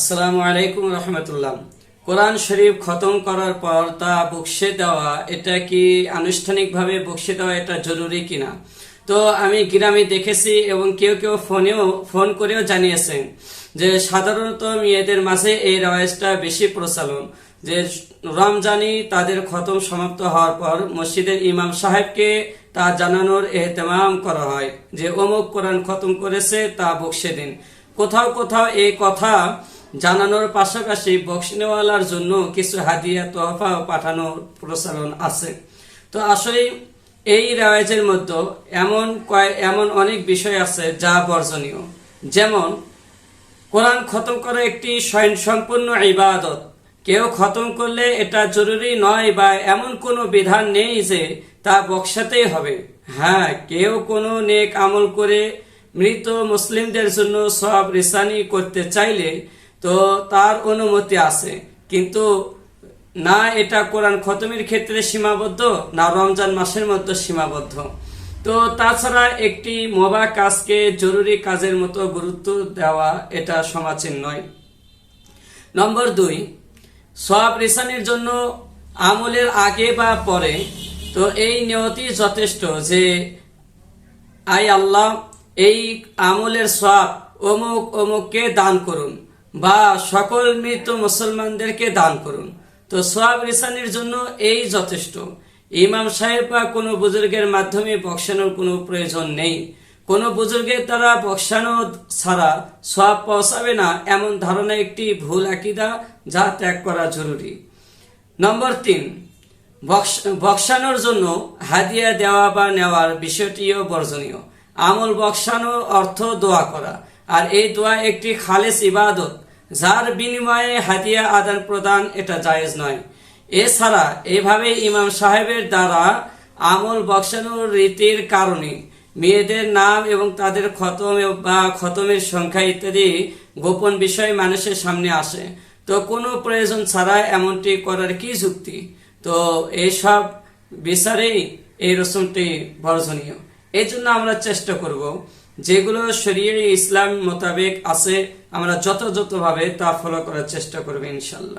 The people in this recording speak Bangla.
আসসালামু আলাইকুম রহমতুল্লাহ। কোরআন শরীফ খতম করার পর তা বকশে দেওয়া, এটা কি আনুষ্ঠানিকভাবে বকশে দেওয়া এটা জরুরি কিনা? তো আমি গ্রামে দেখেছি এবং কেউ কেউ ফোনেও, ফোন করেও জানিয়েছেন যে সাধারণত মেয়েদের মাঝে এই রেওয়াজটা বেশি প্রচলন, যে রমজানি তাদের খতম সমাপ্ত হওয়ার পর মসজিদের ইমাম সাহেবকে তা জানানোর এহতেমাম করা হয়, যে অমুক কোরআন খতম করেছে তা বকশে দিন। কোথাও কোথাও এই কথা জানানোর পাশাপাশি বক্সিনেওয়ালার জন্য কিছু হাদিয়া, তোহফা পাঠানোর প্রচলন আছে। তো আসলে এই রেওয়াজের মধ্যে এমন কয় এমন অনেক বিষয় আছে যা বর্জনীয়। যেমন, কোরআন খতম করা একটি সম্পূর্ণ ইবাদত। কেউ খতম করলে এটা জরুরি নয় বা এমন কোনো বিধান নেই যে তা বক্সাতেই হবে। হ্যাঁ কেউ কোনো নেক আমল করে মৃত মুসলিমদের জন্য সব রিসানি করতে চাইলে তো তার অনুমতি আছে। কিন্তু না এটা কোরআন খতমের ক্ষেত্রে সীমাবদ্ধ, না রমজান মাসের মধ্যে সীমাবদ্ধ। তো তাছাড়া একটি মোবা কাজকে জরুরি কাজের মতো গুরুত্ব দেওয়া এটা সমাচীন নয়। নম্বর দুই সব রিসানির জন্য আমলের আগে বা পরে তো এই নিয়তি যথেষ্ট যে আই আল্লাহ, এই আমলের সব অমুক অমুককে দান করুন। বা সকল মৃত মুসলমানদেরকে দান করুন। তো সোয়াব রিসানির জন্য এই যথেষ্ট। ইমাম সাহেব বা কোনো বুজুর্গের মাধ্যমে বক্সানোর কোনো প্রয়োজন নেই। কোনো বুজুর্গের দ্বারা বক্সানো ছাড়া সব পৌঁছাবে না এমন ধারণা একটি ভুল আকিদা যা ত্যাগ করা জরুরি। নম্বর তিন, বক্স- বক্সানোর জন্য হাদিয়া দেওয়া বা নেওয়ার বিষয়টিও বর্জনীয়। আমল বক্সানো অর্থ দোয়া করা। আর এই দোয়া একটি খালেস ইবাদত, যার বিনিময়ে হাতিয়া আদান প্রদান এটা জায়েজ নয়। এছাড়া এভাবে ইমাম সাহেবের দ্বারা আমল বক্সানোর রীতির কারণে মেয়েদের নাম এবং তাদের খতম বা খতমের সংখ্যা ইত্যাদি গোপন বিষয় মানুষের সামনে আসে। তো কোনো প্রয়োজন ছাড়া এমনটি করার কি যুক্তি? তো এইসব বিচারেই এই রসুমটি বর্জনীয়। এই জন্য আমরা চেষ্টা করব যেগুলো শরীর ইসলাম মোতাবেক আছে আমরা যথাযথভাবে তা ফলো করার চেষ্টা করব ইনশাল্লাহ